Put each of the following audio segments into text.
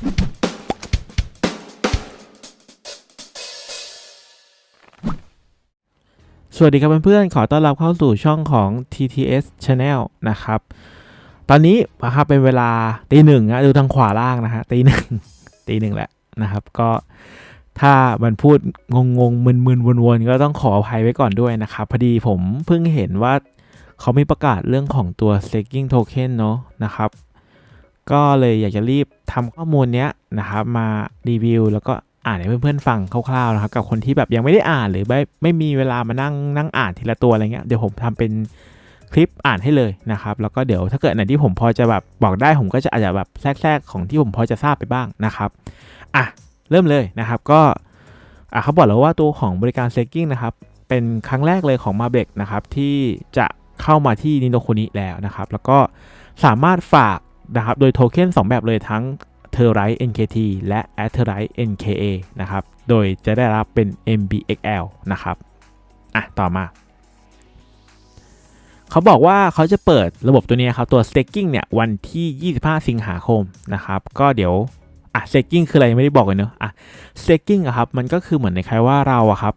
สวัสดีครับเพื่อนๆ ขอต้อนรับเข้าสู่ช่องของ TTS Channel นะครับ ตอนนี้นะครับเป็นเวลาตีหนึ่งนะดูทางขวาล่างนะฮะตีหนึ่งตีหนึ่งแหละนะครับ ก็ถ้ามันพูดงงๆมึนๆวนๆ ก็ต้องขออภัยไว้ก่อนด้วยนะครับ พอดีผมเพิ่งเห็นว่าเขามีประกาศเรื่องของตัว staking token เนาะนะครับ ก็เลยอยากจะรีบทำข้อมูลเนี้ยนะครับมารีวิว แล้วก็อ่านให้เพื่อนๆฟังคร่าวๆนะครับกับคนที่แบบยังไม่ได้อ่านหรือไม่ไม่มีเวลามานั่งนั่งอ่านทีละตัวอะไรเงี้ยเดี๋ยวผมทำเป็นคลิปอ่านให้เลยนะครับ แล้วก็เดี๋ยวถ้าเกิดไหนที่ผมพอจะแบบบอกได้ผมก็จะอาจจะแบบแทรกๆของที่ผมพอจะทราบไปบ้างนะครับอะเริ่มเลยนะครับก็อะเขาบอกแล้วว่าตัวของบริการ staking นะครับเป็นครั้งแรกเลยของ m a b e c นะครับที่จะเข้ามาที่นิโนคุนิแล้วนะครับ แล้วก็สามารถฝาก นะครับ โดยโทเค็น2 แบบเลยทั้ง t e r r i t e NKT และ a t e r i t e NKA นะครับ โดยจะได้รับเป็น MBXL นะครับ อะ ต่อมา เขาบอกว่าเขาจะเปิดระบบตัวนี้ครับ ตัว staking เนี่ย วันที่ 25 สิงหาคมนะครับ ก็เดี๋ยวอะ staking คืออะไรไม่ได้บอกเลยเนอะอะ staking อะครับ มันก็คือเหมือนในใคล้ายว่าเราอะครับ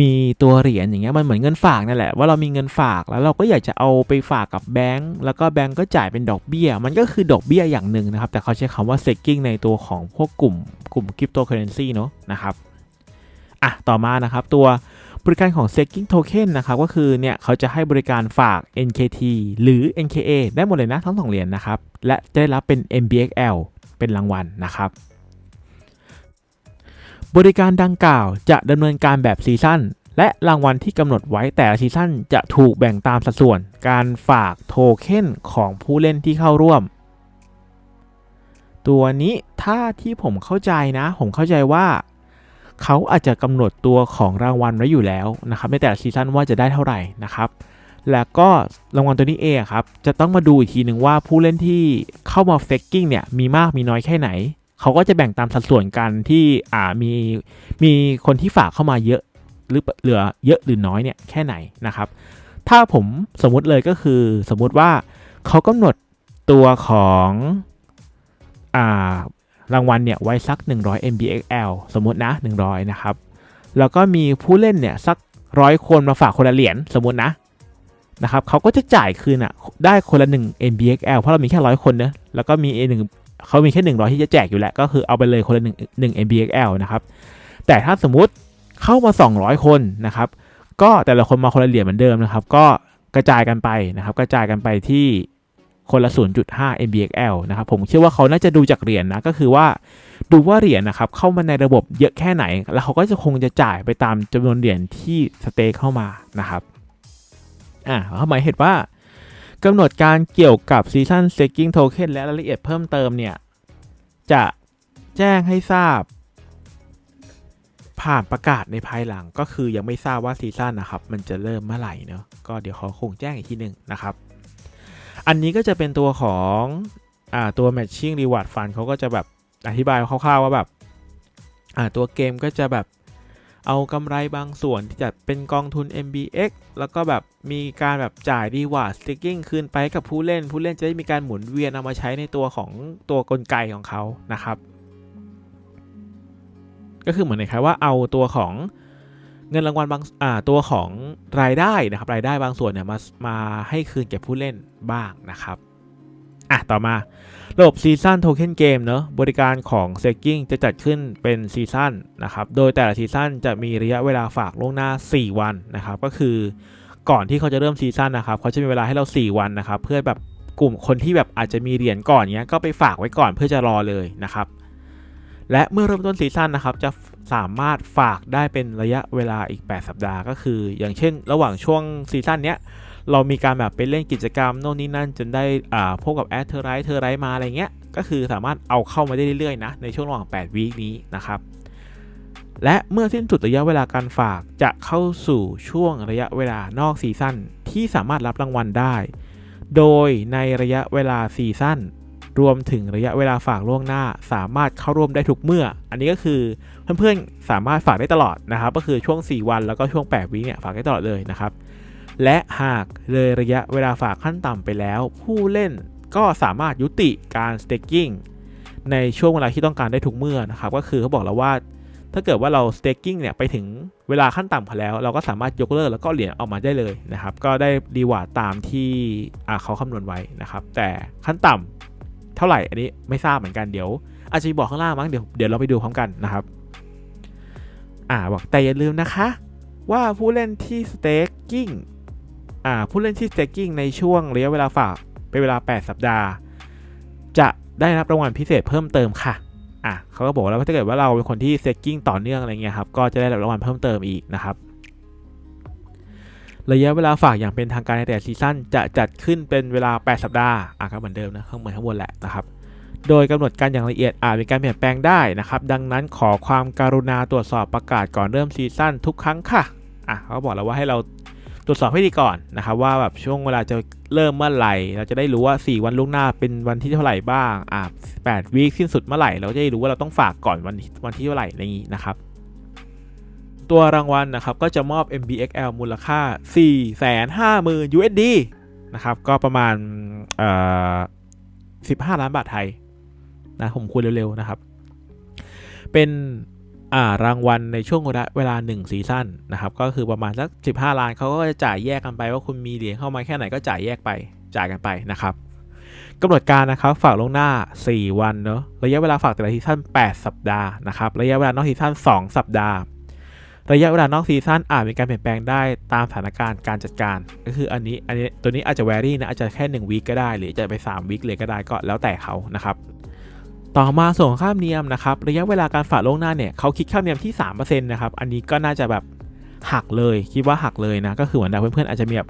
มีตัวเหรียญอย่างเงี้ยมันเหมือนเงินฝากนั่นแหละว่าเรามีเงินฝากแล้วเราก็อยากจะเอาไปฝากกับแบงก์แล้วก็แบงก์ก็จ่ายเป็นดอกเบี้ย มันก็คือดอกเบี้ยอย่างหนึ่งนะครับ แต่เขาใช้คำว่า staking ในตัวของพวกกลุ่มกลุ่มคริปโตเคอเรนซีเนาะนะครับอะต่อมานะครับตัวบริการของ staking token นะครับก็คือเนี่ยเขาจะให้บริการฝาก NKT หรือ NKA ได้หมดเลยนะทั้งสองเหรียญนะครับ และจะได้รับเป็น MBXL เป็นรางวัลนะครับ บริการดังกล่าวจะดำเนินการแบบซีซั่นและรางวัลที่กำหนดไว้แต่ละซีซั่นจะถูกแบ่งตามสัดส่วน การฝากโทเค็นของผู้เล่นที่เข้าร่วม ตัวนี้ถ้าที่ผมเข้าใจนะ ผมเข้าใจว่า เขาอาจจะกำหนดตัวของรางวัลไว้อยู่แล้วนะครับในแต่ละซีซั่นว่าจะได้เท่าไหร่นะครับ แล้วก็รางวัลตัวนี้เองครับจะต้องมาดูอีกทีหนึ่งว่าผู้เล่นที่เข้ามาเฟกกิ้งเนี่ยมีมากมีน้อยแค่ไหน เขาก็จะแบ่งตามสัดส่วนกันที่อ่ามีมีคนที่ฝากเข้ามาเยอะหรือเหลือเยอะหรือน้อยเนี่ยแค่ไหนนะครับ ถ้าผมสมมุติเลยก็คือสมมุติว่าเขากำหนดตัวของอ่ารางวัลเนี่ยไว้สัก 100 MBXL สมมตินะ 100 นะครับ แล้วก็มีผู้เล่นเนี่ยสักร้อยคนมาฝากคนละเหรียญสมมตินะนะครับเขาก็จะจ่ายคืนอะได้คนละ 1 MBXL เพราะเรามีแค่ร้อยคนเนะแล้วก็มีหนึ่ง เขามีแค่100ที่จะแจกอยู่แล้ว ก็คือเอาไปเลยคนละ1 1 MBXL นะครับ แต่ถ้าสมมุติเข้ามา 200 คนนะครับ ก็แต่ละคนมาคนละเหรียญเหมือนเดิมนะครับ ก็กระจายกันไปนะครับ กระจายกันไปที่คนละ 0.5 MBXL นะครับ ผมเชื่อว่าเขาน่าจะดูจากเหรียญนะก็คือว่าดูว่าเหรียญนะครับ เข้ามาในระบบเยอะแค่ไหน แล้วเขาก็จะคงจะจ่ายไปตามจำนวนเหรียญที่สเตคเข้ามานะครับ อ่าเขาหมายเหตุว่า กำหนดการเกี่ยวกับ Season Staking Token และรายละเอียดเพิ่มเติมเนี่ย จะแจ้งให้ทราบ ผ่านประกาศในภายหลังก็คือยังไม่ทราบว่าซีซั่นนะครับ มันจะเริ่มเมื่อไหร่เนอะก็เดี๋ยวเขาคงแจ้งอีกทีหนึ่งนะครับ อันนี้ก็จะเป็นตัวของอ่าตัว Matching Reward Fund เขาก็จะแบบอธิบายคร่าวๆว่าแบบอ่าตัวเกมก็จะแบบ เอากำไรบางส่วนที่จะเป็นกองทุน MBX แล้วก็แบบมีการแบบจ่าย Reward Staking คืนไปกับผู้เล่น ผู้เล่นจะได้มีการหมุนเวียนเอามาใช้ในตัวของตัวกลไกของเขานะครับ ก็คือเหมือนในคล้ายว่าเอาตัวของเงินรางวัลบางอ่าตัวของรายได้นะครับรายได้บางส่วนเนี่ยมามาให้คืนแก่ผู้เล่นบ้างนะครับ อะต่อมาระบบซีซันโทเค็นเกมเนอะบริการของ s ซกิ้งจะจัดขึ้นเป็นซีซันนะครับ โดยแต่ละซีซันจะมีระยะเวลาฝากล่วงหน้า 4 วันนะครับ ก็คือก่อนที่เขาจะเริ่มซีซันนะครับ เขาจะมีเวลาให้เรา 4 วันนะครับ เพื่อแบบกลุ่มคนที่แบบอาจจะมีเหรียญก่อนเนี้ยก็ไปฝากไว้ก่อนเพื่อจะรอเลยนะครับ และเมื่อเริ่มต้นซีซั่นนะครับ จะสามารถฝากได้เป็นระยะเวลาอีก 8 สัปดาห์ ก็คือ อย่างเช่น ระหว่างช่วงซีซั่นเนี้ย เรามีการแบบไปเล่นกิจกรรมโน่นนี่นั่นจนได้อ่าพวกกับแอดเทอร์ไรท์เทอร์ไรท์มาอะไรเงี้ยก็คือสามารถเอาเข้ามาได้เรื่อยๆนะในช่วงระหว่าง 8 วีคนี้นะครับ และเมื่อสิ้นสุดระยะเวลาการฝากจะเข้าสู่ช่วงระยะเวลานอกซีซั่นที่สามารถรับรางวัลได้ โดยในระยะเวลาซีซั่นรวมถึงระยะเวลาฝากล่วงหน้า สามารถเข้าร่วมได้ทุกเมื่อ อันนี้ก็คือเพื่อนๆสามารถฝากได้ตลอดนะครับ ก็คือช่วง 4 วันแล้วก็ช่วง 8 วิเนี่ยฝากได้ตลอดเลยนะครับ และหากเลยระยะเวลาฝากขั้นต่ำไปแล้ว ผู้เล่นก็สามารถยุติการ staking ในช่วงเวลาที่ต้องการได้ทุกเมื่อนะครับ ก็คือเขาบอกแล้วว่าถ้าเกิดว่าเรา staking เนี่ยไปถึงเวลาขั้นต่ำพอแล้ว เราก็สามารถยกเลิกแล้วก็เหรียญออกมาได้เลยนะครับ ก็ได้รีวาร์ดตามที่เขาคำนวณไว้นะครับ แต่ขั้นต่ำเท่าไหร่อันนี้ไม่ทราบเหมือนกันเดี๋ยว อาจจะมีบอกข้างล่างมั้งเดี๋ยวเดี๋ยวเราไปดูพร้อมกันนะครับ อ่าบอกแต่อย่าลืมนะคะ ว่าผู้เล่นที่ staking อ่า ผู้เล่นที่ staking ในช่วงระยะเวลาฝากเป็นเวลา 8 สัปดาห์ จะได้รับรางวัลพิเศษเพิ่มเติมค่ะอะเขาก็บอกแล้วว่าถ้าเกิดว่าเราเป็นคนที่ staking ต่อเนื่องอะไรเงี้ยครับก็จะได้รับรางวัลเพิ่มเติมอีกนะครับระยะเวลาฝากอย่างเป็นทางการในแต่ซีซั่นจะจัดขึ้นเป็นเวลา 8 สัปดาห์อะก็เหมือนเดิมนะข้างบนข้างบนแหละนะครับโดยกำหนดการอย่างละเอียดอาจมีการเปลี่ยนแปลงได้นะครับ ดังนั้นขอความการุณาตรวจสอบประกาศก่อนเริ่มซีซั่นทุกครั้งค่ะอะเขาบอกแล้วว่าให้เรา รวจสอบให้ดีก่อนนะครับว่าแบบช่วงเวลาจะเริ่มเมื่อไหร่ เราจะได้รู้ว่า 4 วันล่วงหน้าเป็นวันที่เท่าไหร่บ้างอะ8วีคสิ้นสุดเมื่อไหร่ เราจะได้รู้ว่าเราต้องฝากก่อนวันวันที่เท่าไหร่อะไรอย่างนี้นะครับ ตัวรางวัลนะครับก็จะมอบ MBXL มูลค่า 450,000 USD นะครับก็ประมาณเอ่อ15 ล้านบาทไทยนะผมคุยเร็วๆนะครับ เป็น รางวัลในช่วงเวลาเวลา1ซีซั่นนะครับก็คือประมาณสัก 15 ล้านเขาก็จะจ่ายแยกกันไปว่าคุณมีเหรียญเข้ามาแค่ไหนก็จ่ายแยกไปจ่ายกันไปนะครับกำหนดการนะครับฝากลงหน้า 4 วันเนอะระยะเวลาฝากแต่ละซีซั่น8 สัปดาห์นะครับระยะเวลานอกซีซั่น2 สัปดาห์ ระยะเวลานอกซีซั่นอาจมีการเปลี่ยนแปลงได้ตามสถานการณ์การจัดการ ก็คืออันนี้อันนี้ตัวนี้อาจจะ vary นะอาจจะแค่1วีคก็ได้ หรือจะไป3วีคเลยก็ได้ก็แล้วแต่เขานะครับ ต่อมาส่วนของค่าธรรมเนียมนะครับระยะเวลาการฝากล่วงหน้าเนี่ยเขาคิดค่าธรรมเนียมที่3%นะครับอันนี้ก็น่าจะแบบหักเลยคิดว่าหักเลยนะก็คือเหมือนเพื่อนๆอาจจะมีแบบ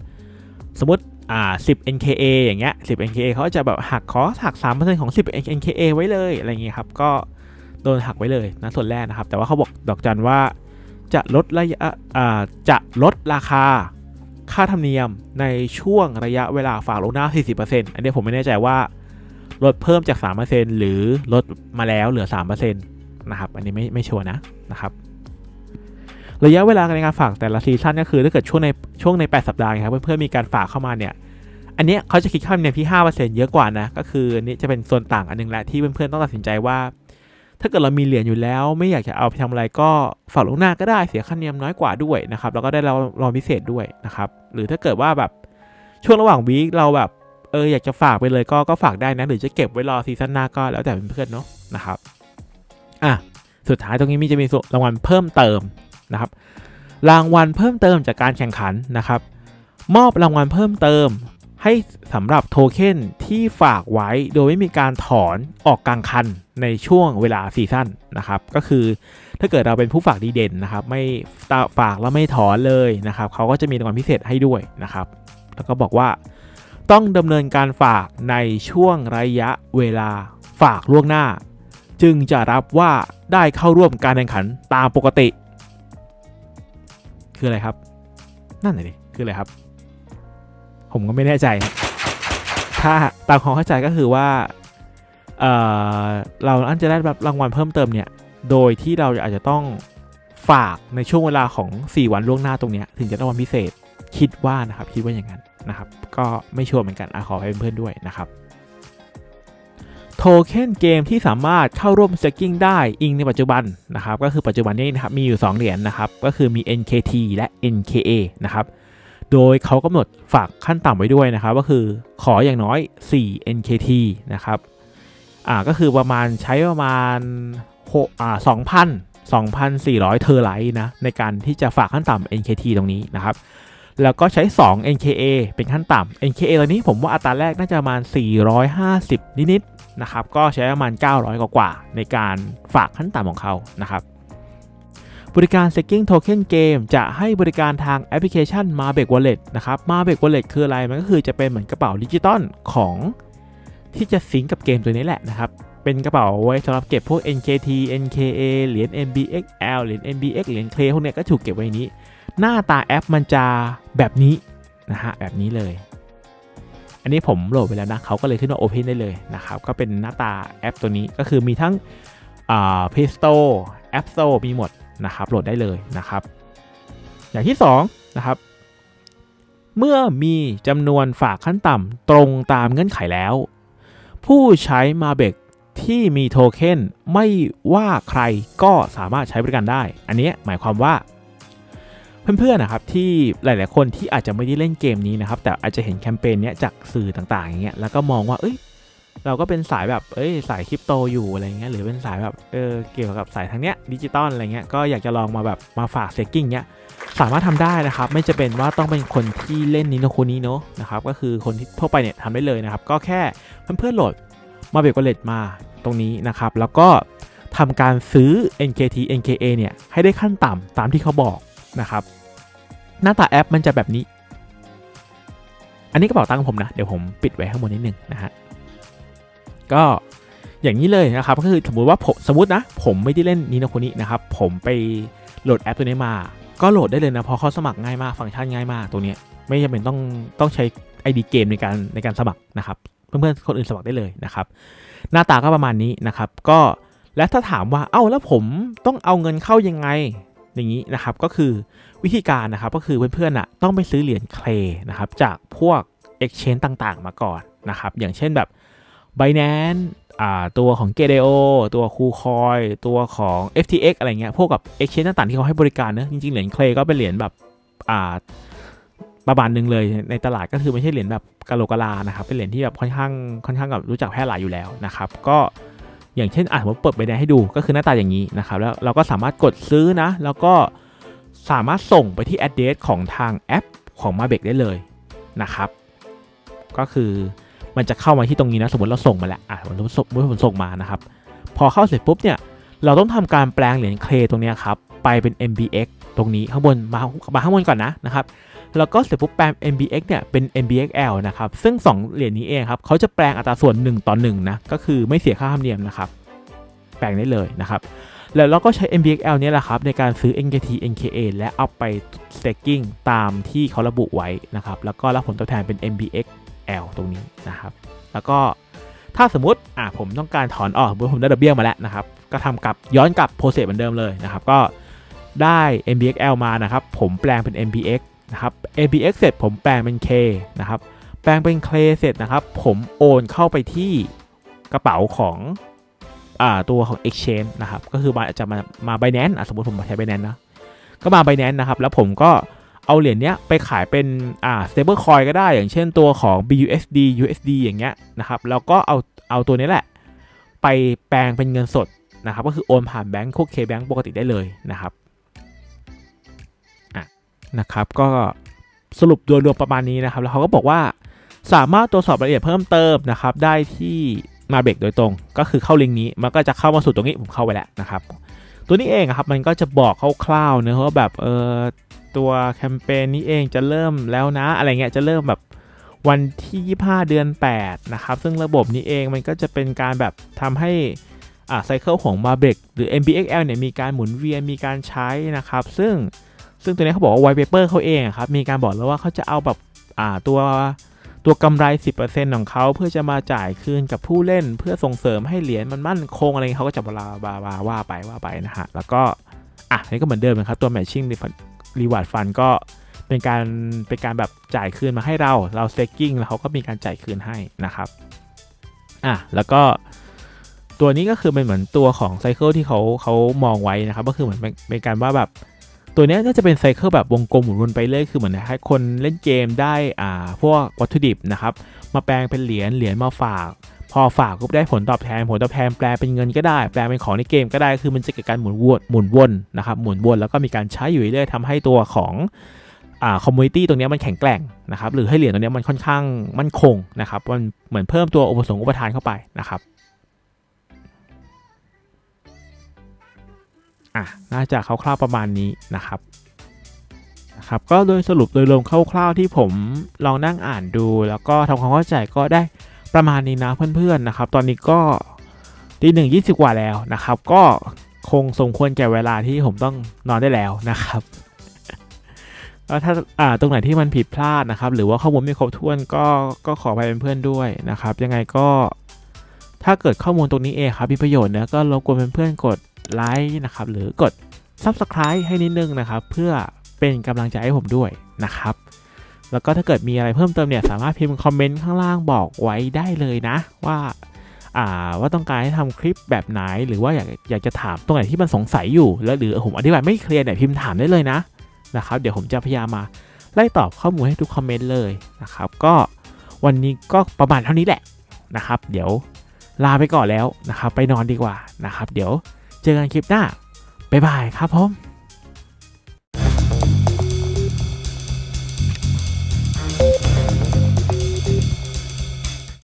สมมติอ่า10 NKA อย่างเงี้ย10 NKA เขาจะแบบหักคอสหัก3%ของ 10 NKA ไว้เลยอะไรเงี้ยครับก็โดนหักไว้เลยนะส่วนแรกนะครับ แต่ว่าเขาบอกดอกจันว่าจะลดระยะอ่าจะลดราคาค่าธรรมเนียมในช่วงระยะเวลาฝากลงหน้า 40%อันนี้ผมไม่แน่ใจว่า ลดเพิ่มจาก 3%หรือลดมาแล้วเหลือ 3%นะครับ อันนี้ไม่ไม่ชัวร์นะนะครับระยะเวลาในการฝากแต่ละซีซั่นก็คือถ้าเกิดช่วงในช่วงใน 8 สัปดาห์ครับเพื่อนๆมีการฝากเข้ามาเนี่ยอันนี้เขาจะคิดค่าธรรมเนียมที่ 5%เยอะกว่านะก็คืออันนี้จะเป็นส่วนต่างอันนึงแหละที่เพื่อนๆต้องตัดสินใจว่า ถ้าเกิดเรามีเหรียญอยู่แล้ว ไม่อยากจะเอาไปทำอะไรก็ฝากลงหน้าก็ได้เสียค่าธรรมเนียมน้อยกว่าด้วยนะครับแล้วก็ได้รางรางพิเศษด้วยนะครับหรือถ้าเกิดว่าแบบช่วงระหว่างวีคเราแบบ เอออยากจะฝากไปเลยก็ก็ฝากได้นะ หรือจะเก็บไว้รอซีซั่นหน้าก็แล้วแต่เพื่อนๆเนาะนะครับอะสุดท้ายตรงนี้มีจะมีรางวัลเพิ่มเติมนะครับ รางวัลเพิ่มเติมจากการแข่งขันนะครับ มอบรางวัลเพิ่มเติมให้สำหรับโทเค็นที่ฝากไว้โดยไม่มีการถอนออกกลางคันในช่วงเวลาซีซั่นนะครับ ก็คือถ้าเกิดเราเป็นผู้ฝากดีเด่นนะครับ ไม่ฝากแล้วไม่ถอนเลยนะครับเขาก็จะมีรางวัลพิเศษให้ด้วยนะครับ แล้วก็บอกว่า ต้องดำเนินการฝากในช่วงระยะเวลาฝากล่วงหน้า จึงจะรับว่าได้เข้าร่วมการแข่งขันตามปกติ คืออะไรครับ นั่นเลยคืออะไรครับ ผมก็ไม่แน่ใจ ถ้าตามความเข้าใจก็คือว่าเเราอันจะได้รับรางวัลเพิ่มเติมเนี่ย โดยที่เราอาจจะต้องฝากในช่วงเวลาของ 4 วันล่วงหน้าตรงนี้ถึงจะได้รางวัลพิเศษ คิดว่านะครับ คิดว่าอย่างนั้น นะครับ ก็ไม่ชัวร์เหมือนกันอขอให้เพื่อนๆด้วยนะครับโทเค็นเกมที่สามารถเข้าร่วมสเก็กกิ้งได้อิงในปัจจุบันนะครับ ก็คือปัจจุบันนี้นะครับมีอยู่ 2 เหรียญนนะครับ ก็คือมี NKT และ NKA นะครับ โดยเขากำหนดฝากขั้นต่ำไว้ด้วยนะครับ ก็คือขออย่างน้อย 4 NKT นะครับอ่าก็คือประมาณใช้ประมาณ6อ่า2,000 2,400 เทอร์ไลท์นะในการที่จะฝากขั้นต่ำ NKT ตรงนี้นะครับ แล้วก็ใช้ 2 NKA เป็นขั้นต่ำ NKA ตอนนี้ผมว่าอัตราแรกน่าจะประมาณ 450 นิดๆนะครับ ก็ใช้ประมาณ 900 กว่าๆในการฝากขั้นต่ำของเขานะครับบริการ Staking Token Game จะให้บริการทางแอปพลิเคชัน Marbeck Wallet นะครับ Marbeck Wallet คืออะไร มันก็คือจะเป็นเหมือนกระเป๋าดิจิตอลของที่จะซิงก์กับเกมตัวนี้แหละนะครับ เป็นกระเป๋าไว้สำหรับเก็บพวก NKT NKA เหรียญ MBXL เหรียญ MBX เหรียญ Clay พวกเนี้ยก็ถูกเก็บไว้นี้ หน้าตาแอปมันจะแบบนี้นะฮะแบบนี้เลย อันนี้ผมโหลดไปแล้วนะเขาก็เลยขึ้นว่า Open ได้เลยนะครับ ก็เป็นหน้าตาแอปตัวนี้ก็คือมีทั้งอ่า Play Store App Store มีหมดนะครับโหลดได้เลยนะครับ อย่างที่2นะครับเมื่อมีจำนวนฝากขั้นต่ำตรงตามเงื่อนไขแล้ว ผู้ใช้มาเบกทที่มีโทเค็นไม่ว่าใครก็สามารถใช้บริการได้ อันนี้หมายความว่า เพื่อนๆนะครับที่หลาย ๆ คนที่อาจจะไม่ได้เล่นเกมนี้นะครับแต่อาจจะเห็นแคมเปญเนี้ยจากสื่อต่างๆอย่างเงี้ยแล้วก็มองว่าเอ้ยเราก็เป็นสายแบบเอ้ยสายคริปโตอยู่อะไรเงี้ยหรือเป็นสายแบบเออเกี่ยวกับสายทางเนี้ยดิจิตอลอะไรเงี้ยก็อยากจะลองมาแบบมาฝากเซกกิ้งเนี้ยสามารถทำได้นะครับ ไม่จะเป็นว่าต้องเป็นคนที่เล่นนิโนคุนี้เนาะนะครับก็คือคนที่ทั่วไปเนี่ยทำได้เลยนะครับ ก็แค่เพื่อนๆโหลดมาเบรกเลตมาตรงนี้นะครับ แล้วก็ทำการซื้อ NKT NKA เนี่ยให้ได้ขั้นต่ำตามที่เขาบอกนะครับ หน้าตาแอปมันจะแบบนี้ อันนี้กระเป๋าตังค์ผมนะ เดี๋ยวผมปิดไว้ข้างบนนิดนึงนะฮะ ก็อย่างนี้เลยนะครับ ก็คือสมมติว่าผมสมมตินะ ผมไม่ได้เล่นนิโนโคนินะครับ ผมไปโหลดแอปตัวนี้มา ก็โหลดได้เลยนะ เพราะเขาสมัครง่ายมาก ฟังก์ชันง่ายมากตัวนี้ไม่จำเป็นต้องต้องใช้ ID เกมในการในการสมัครนะครับ เพื่อนๆคนอื่นสมัครได้เลยนะครับ หน้าตาก็ประมาณนี้นะครับ ก็และถ้าถามว่า เอ้าแล้วผมต้องเอาเงินเข้ายังไง อย่างนี้นะครับก็คือวิธีการนะครับก็คือเพื่อนๆอะต้องไปซื้อเหรียญเคลนะครับจากพวก Exchange ต่างๆ มาก่อนนะครับอย่างเช่นแบบ Binance อ่าตัวของ g a d e o ตัว k u c o i ตัวของ FTX อะไรเงี้ยพวกกับ Exchange ต่างๆ ที่เขาให้บริการเนอะจริงๆ เหรียญเคลก็เป็นเหรียญแบบอ่าประมาณหนึ่งเลยในตลาดก็คือไม่ใช่เหรียญแบบกะโหลกกะลานะครับเป็นเหรียญที่แบบค่อนข้างค่อนข้างกับรู้จักแพร่หลายอยู่แล้วนะครับก็ อย่างเช่นอะผมเปิดใบแดงให้ดูก็คือหน้าตาอย่างนี้นะครับแล้วเราก็สามารถกดซื้อนะ แล้วก็สามารถส่งไปที่ address ของทางแอปของ m a b e c ได้เลยนะครับ ก็คือมันจะเข้ามาที่ตรงนี้นะสมมติเราส่งมาแล้วอะผมส่งผมส่งมานะครับ พอเข้าเสร็จปุ๊บเนี่ยเราต้องทำการแปลงเหรียญเคลตรงนี้ครับไปเป็น MBX ตรงนี้ข้างบนมามาข้างบนก่อนนะนะครับ แล้วก็เสร็จปุ๊บแปลง MBX เนี่ยเป็น MBXL นะครับซึ่ง 2 เหรียญนี้เองครับเขาจะแปลงอัตราส่วน 1 ต่อ1นะก็คือไม่เสียค่าธรรมเนียมนะครับแปลงได้เลยนะครับแล้วเราก็ใช้ MBXL เนี่ยแหละครับในการซื้อ NKT NKA และเอาไป staking ตามที่เขาระบุไว้นะครับแล้วก็รับผลตอบแทนเป็น MBXL ตรงนี้นะครับแล้วก็ถ้าสมมติอะผมต้องการถอนออกผมได้ดอกเบี้ยมาแล้วนะครับก็ทำกับย้อนกลับโปรเซสเหมือนเดิมเลยนะครับก็ได้ MBXL มานะครับผมแปลงเป็น MBX นะครับ MBX เสร็จผมแปลงเป็น K นะครับ แปลงเป็น K เสร็จนะครับ ผมโอนเข้าไปที่กระเป๋าของอ่าตัวของ Exchange นะครับ ก็คือมาจะมามา Binance สมมติผมมาใช้ Binance นะ ก็มา Binance นะครับ แล้วผมก็เอาเหรียญเนี้ยไปขายเป็นอ่า stable coin ก็ได้ อย่างเช่นตัวของ BUSD USD อย่างเงี้ยนะครับ แล้วก็เอาเอาตัวนี้แหละ ไปแปลงเป็นเงินสดนะครับ ก็คือโอนผ่านแบงก์โคเคแบงก์ปกติได้เลยนะครับ นะครับ ก็สรุปโดยรวมประมาณนี้นะครับ แล้วเขาก็บอกว่าสามารถตรวจสอบรายละเอียดเพิ่มเติมนะครับ ได้ที่มาเบรกโดยตรง ก็คือเข้าลิงก์นี้มันก็จะเข้ามาสู่ตรงนี้ผมเข้าไปแล้วนะครับ ตัวนี้เองครับมันก็จะบอกคร่าวๆเนะว่าแบบเออตัวแคมเปญนี้เองจะเริ่มแล้วนะ อะไรเงี้ยจะเริ่มแบบวันที่ 25 เดือน 8 นะครับ ซึ่งระบบนี้เองมันก็จะเป็นการแบบทำให้อ่าไซเคิลของมาเบรกหรือ MBXL เนี่ยมีการหมุนเวียนมีการใช้นะครับ ซึ่ง ซึ่งตัวนี้เขาบอกว่าไวเปเปอร์เขาเองครับมีการบอกแล้วว่าเขาจะเอาแบบอ่าตัวตัวกำไร 10%ของเขาเพื่อจะมาจ่ายคืนกับผู้เล่น เพื่อส่งเสริมให้เหรียญมันมั่นคงอะไรเงี้เขาก็จะบลาบาบาว่าไปว่าไปนะฮะ แล้วก็อะอันนี่ก็เหมือนเดิมนะครับ ตัว matching reward fund ก็เป็นการเป็นการแบบจ่ายคืนมาให้เราเรา staking แล้วเขาก็มีการจ่ายคืนให้นะครับอะแล้วก็ตัวนี้ก็คือเป็นเหมือนตัวของไซเคิลที่เขาเขามองไว้นะครับ ก็คือเหมือนเป็นการว่าแบบ ตัวนี้น่าจะเป็นไซเคิลแบบวงกลมหมุนวนไปเรื่อยคือเหมือนให้คนเล่นเกมได้อ่าพวกวัตถุดิบนะครับมาแปลงเป็นเหรียญเหรียญมาฝาก พอฝากก็ได้ผลตอบแทนผลตอบแทนแปลเป็นเงินก็ได้ แปลเป็นของในเกมก็ได้คือมันจะเกิดการหมุนวนหมุนวนนะครับหมุนวนแล้วก็มีการใช้อยู่เรื่อยๆทำให้ตัวของคอมมูนิตี้ตรงนี้มันแข็งแกร่งนะครับหรือให้เหรียญตรงนี้มันค่อนข้างมั่นคงนะครับมันเหมือนเพิ่มตัวอุปสงค์อุปทานเข้าไปนะครับ อะน่าจะคร่าวๆประมาณนี้นะครับนะครับก็โดยสรุปโดยรวมคร่าวๆที่ผมลองนั่งอ่านดู แล้วก็ทำความเข้าใจก็ได้ประมาณนี้นะเพื่อนๆนะครับ ตอนนี้ก็ตีหนึ่งยี่สิบกว่าแล้วนะครับ ก็คงสมควรแก่เวลาที่ผมต้องนอนได้แล้วนะครับก็ถ้าอ่าตรงไหนที่มันผิดพลาดนะครับ หรือว่าข้อมูลไม่ครบถ้วนก็ก็ขอไปเป็นเพื่อนด้วยนะครับ ยังไงก็ถ้าเกิดข้อมูลตรงนี้เองครับมีประโยชน์นะก็รบกวนเพื่อนๆกด ไลค์นะครับหรือกด Subscribe ให้นิดนึงนะครับ เพื่อเป็นกำลังใจให้ผมด้วยนะครับ แล้วก็ถ้าเกิดมีอะไรเพิ่มเติมเนี่ยสามารถพิมพ์คอมเมนต์ข้างล่างบอกไว้ได้เลยนะ ว่าอ่าว่าต้องการให้ทำคลิปแบบไหน หรือว่าอยากอยากจะถามตรงไหนที่มันสงสัยอยู่ แล้วหรือผมอธิบายไม่เคลียร์เนี่ยพิมพ์ถามได้เลยนะนะครับ เดี๋ยวผมจะพยายามมาไล่ตอบข้อมูลให้ทุกคอมเมนต์เลยนะครับ ก็วันนี้ก็ประมาณเท่านี้แหละนะครับ เดี๋ยวลาไปก่อนแล้วนะครับ ไปนอนดีกว่านะครับ เดี๋ยว เจอกันคลิปหน้าบ๊ายบายครับผม